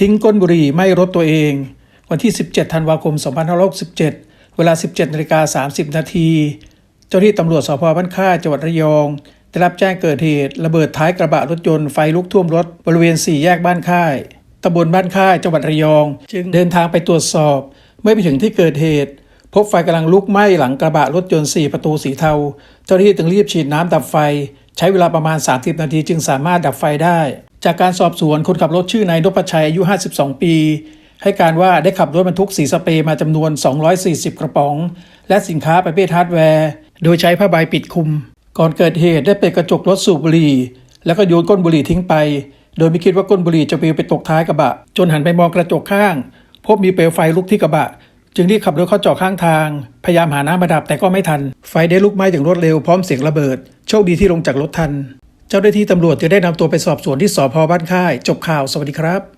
ทิ้งก้นบุหรี่ไม่รถตัวเอง วันที่ 17 ธันวาคม 2567 เวลา 17นาฬิกา30 นาที เจ้าหน้าที่ตำรวจสพบ้านค่ายจังหวัดระยอง ได้รับแจ้งเกิดเหตุ ระเบิดท้ายกระบะรถยนต์ไฟลุกท่วมรถบริเวณสี่แยกบ้านค่ายตำบลบ้านค่ายจังหวัดระยอง จึงเดินทางไปตรวจสอบ เมื่อไปถึงที่เกิดเหตุ พบไฟกำลังลุกไหม้หลังกระบะรถยนต์ 4 ประตูสีเทา เจ้าหน้าที่จึงรีบฉีดน้ำดับไฟ ใช้เวลาประมาณ 30 นาทีจึงสามารถดับไฟได้ จากการสอบสวนคนขับรถชื่อนายนพชัยอายุ 52 ปี ให้การว่าได้ขับรถบรรทุกสีสเปรย์มาจำนวน 240 กระป๋อง และสินค้าประเภทฮาร์ดแวร์ โดยใช้ผ้าใบปิดคลุม ก่อนเกิดเหตุได้เปิดกระจกรถสูบบุหรี่ แล้วก็โยนก้นบุหรี่ทิ้งไป โดยไม่คิดว่าก้นบุหรี่จะปลิวไปตกท้ายกระบะ จนหันไปมองกระจกข้าง พบมีเปลวไฟลุกที่กระบะ จึงรีบขับรถเข้าจอดข้างทาง พยายามหาน้ำมาดับแต่ก็ไม่ทัน ไฟได้ลุกไหม้อย่างรวดเร็วพร้อมเสียงระเบิด โชคดีที่ลงจากรถทัน เจ้าหน้าที่ตำรวจจะได้นำตัวไปสอบสวนที่สพบ้านค่าย จบข่าว สวัสดีครับ